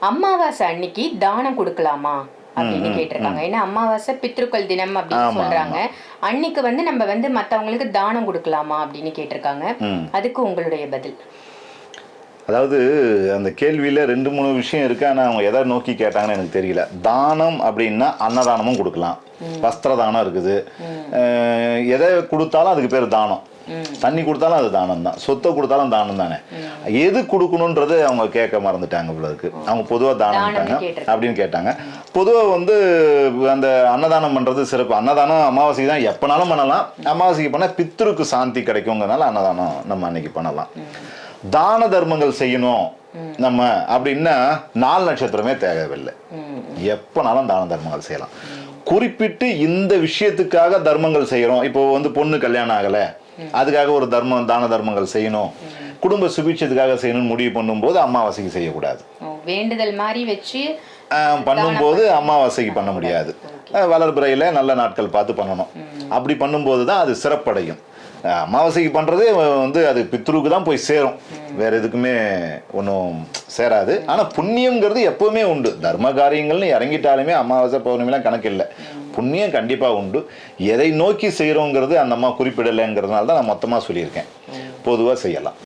அமாவாசை அன்னைக்கு தானம் கொடுக்கலாமா? அப்படின்னு கேட்டிருக்காங்க. ஏன்னா அமாவாசை பித்ருக்கள் தினம் அப்படின்னு சொல்றாங்க. அன்னைக்கு வந்து நம்ம வந்து மத்தவங்களுக்கு தானம் கொடுக்கலாமா அப்படின்னு கேட்டிருக்காங்க. அதுக்கு உங்களுடைய பதில். அதாவது அந்த கேள்வியில் ரெண்டு மூணு விஷயம் இருக்கு. ஆனால் அவங்க எதை நோக்கி கேட்டாங்கன்னு எனக்கு தெரியல. தானம் அப்படின்னா அன்னதானமும் கொடுக்கலாம். வஸ்திர தானம் இருக்குது எதை கொடுத்தாலும் அதுக்கு பேர் தானம். தண்ணி கொடுத்தாலும் அது தானம் தான் சொத்தை கொடுத்தாலும் தானம் தானே எது கொடுக்கணுன்றது அவங்க கேட்க மறந்துட்டாங்க இருக்கு. அவங்க பொதுவாக தானம் தானம்னு பண்ணிட்டாங்க கேட்டிருக்காங்க. அப்படின்னு கேட்டாங்க. பொதுவாக வந்து அந்த அன்னதானம் பண்ணுறது சிறப்பு. அன்னதானம் அமாவாசைக்கு தான் எப்போனாலும் பண்ணலாம். அமாவாசைக்கு பண்ணால் பித்ருக்கு சாந்தி கிடைக்குங்கிறனால அன்னதானம் நம்ம அன்னைக்கு பண்ணலாம். தான தர்மங்கள் செய்யணும். நம்ம அப்படின்னா நாலு நட்சத்திரமே தேவையில்லை. எப்போனாலும் தான தர்மங்கள் செய்யலாம். குறிப்பிட்டு இந்த விஷயத்துக்காக தர்மங்கள் செய்கிறோம் இப்போ வந்து பொண்ணு கல்யாணம் ஆகலை. அதுக்காக ஒரு தர்மம் தான தர்மங்கள் செய்யணும். குடும்ப சுபிட்சத்துக்காக செய்யணும்னு முடிவு பண்ணும்போது அமாவாசைக்கு செய்யக்கூடாது. வேண்டுதல் மாதிரி வச்சு பண்ணும்போது அமாவாசைக்கு பண்ண முடியாது. வளர்பிறையில நல்ல நாட்கள் பார்த்து பண்ணணும். அப்படி பண்ணும்போது தான் அது சிறப்படையும். அமாவாசைக்கு பண்ணுறது வந்து அது பித்ருக்கு தான் போய் சேரும். வேற எதுக்குமே ஒன்றும் சேராது. ஆனால் புண்ணியம்ங்கிறது எப்பவுமே உண்டு. தர்ம காரியங்கள்னு இறங்கிட்டாலுமே அமாவாசை பௌர்ணமிலாம் கணக்கு இல்லை புண்ணியம் கண்டிப்பாக உண்டு. எதை நோக்கி செய்கிறோங்கிறது அந்த அம்மா குறிப்பிடலைங்கிறதுனால தான் நான் மொத்தமாக சொல்லியிருக்கேன். பொதுவாக செய்யலாம்.